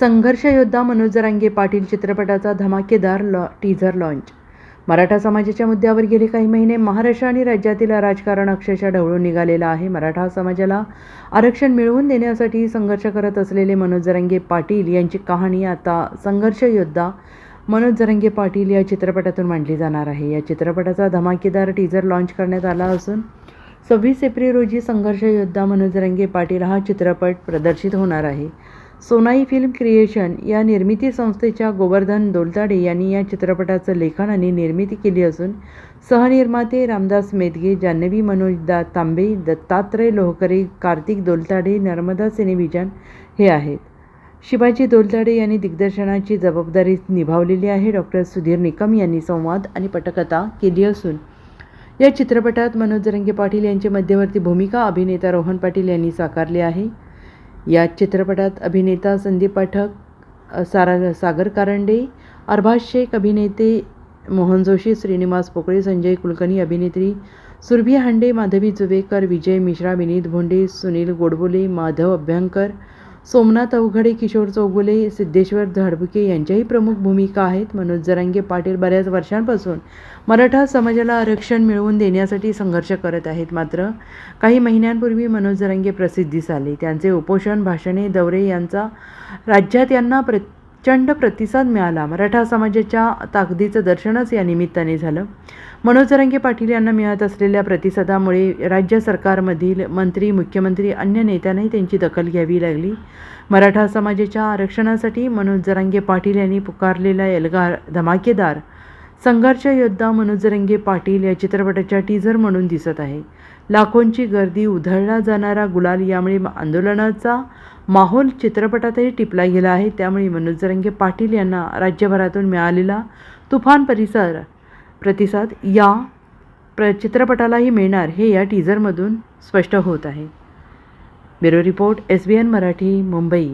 संघर्ष योद्धा मनोज जरांगे पाटील चित्रपटाचा धमाकेदार लॉ टीझर लॉन्च मराठा समाजाच्या मुद्द्यावर गेले काही महिने महाराष्ट्र आणि राज्यातील राजकारण अक्षरशः ढवळून निघालेलं आहे. मराठा समाजाला आरक्षण मिळवून देण्यासाठी संघर्ष करत असलेले मनोज जरांगे पाटील यांची कहाणी आता संघर्ष योद्धा मनोज जरंगे पाटील या चित्रपटातून मांडली जाणार आहे. या चित्रपटाचा धमाकेदार टीझर लॉन्च करण्यात आला असून सव्वीस एप्रिल रोजी संघर्ष योद्धा मनोज रंगे पाटील हा चित्रपट प्रदर्शित होणार आहे. सोनाई फिल्म क्रिएशन या निर्मिती संस्थेच्या गोवर्धन दोलताडे यांनी या चित्रपटाचं लेखन आणि निर्मिती केली असून सहनिर्माते रामदास मेदगे जान्हवी मनोज दा तांबे दत्तात्रय लोहकरे कार्तिक दोलताडे नर्मदा सिनेविजन हे आहेत. शिवाजी दोलताडे यांनी दिग्दर्शनाची जबाबदारी निभावलेली आहे. डॉक्टर सुधीर निकम यांनी संवाद आणि पटकथा केली असून या चित्रपटात मनोज रंगे पाटील यांची मध्यवर्ती भूमिका अभिनेता रोहन पाटील यांनी साकारली आहे. या चित्रपटात अभिनेता संदीप पाठक सारा सागर कारंडे अर्भाज शेख अभिनेते मोहन जोशी श्रीनिवास पोकळे संजय कुलकर्णी अभिनेत्री सुरभी हांडे माधवी जुवेकर विजय मिश्रा विनीत भोंडे सुनील गोडबोले माधव अभ्यंकर सोमनाथ अवघडे किशोर चौगुले सिद्धेश्वर झाडबुके यांच्याही प्रमुख भूमिका आहेत. मनोज जरांगे पाटील बऱ्याच वर्षांपासून मराठा समाजाला आरक्षण मिळवून देण्यासाठी संघर्ष करत आहेत. मात्र काही महिन्यांपूर्वी मनोज जरांगे प्रसिद्धीस आले त्यांचे उपोषण भाषणे दौरे यांचा राज्यात यांना प्रचंड प्रतिसाद मिळाला. मराठा समाजाच्या ताकदीचं दर्शनच या निमित्ताने झालं. मनोज रंगे पाटील यांना मिळत असलेल्या प्रतिसादामुळे राज्य सरकारमधील मंत्री मुख्यमंत्री अन्य नेत्यांनाही त्यांची दखल घ्यावी लागली. मराठा समाजाच्या आरक्षणासाठी मनोज जरांगे पाटील यांनी पुकारलेला एल्गार धमाकेदार संघर्ष योद्धा मनोजरंगे पाटील या चित्रपटाच्या टीझर म्हणून दिसत आहे. लाखोंची गर्दी उधळला जाणारा गुलाल यामुळे आंदोलनाचा माहोल चित्रपटातही टिपला गेला आहे. त्यामुळे मनोजरंगे पाटील यांना राज्यभरातून मिळालेला तुफान परिसर प्रतिसाद या प्र चित्रपटालाही मिळणार हे या टीझरमधून स्पष्ट होत आहे. Bureau report S B N Marathi Mumbai.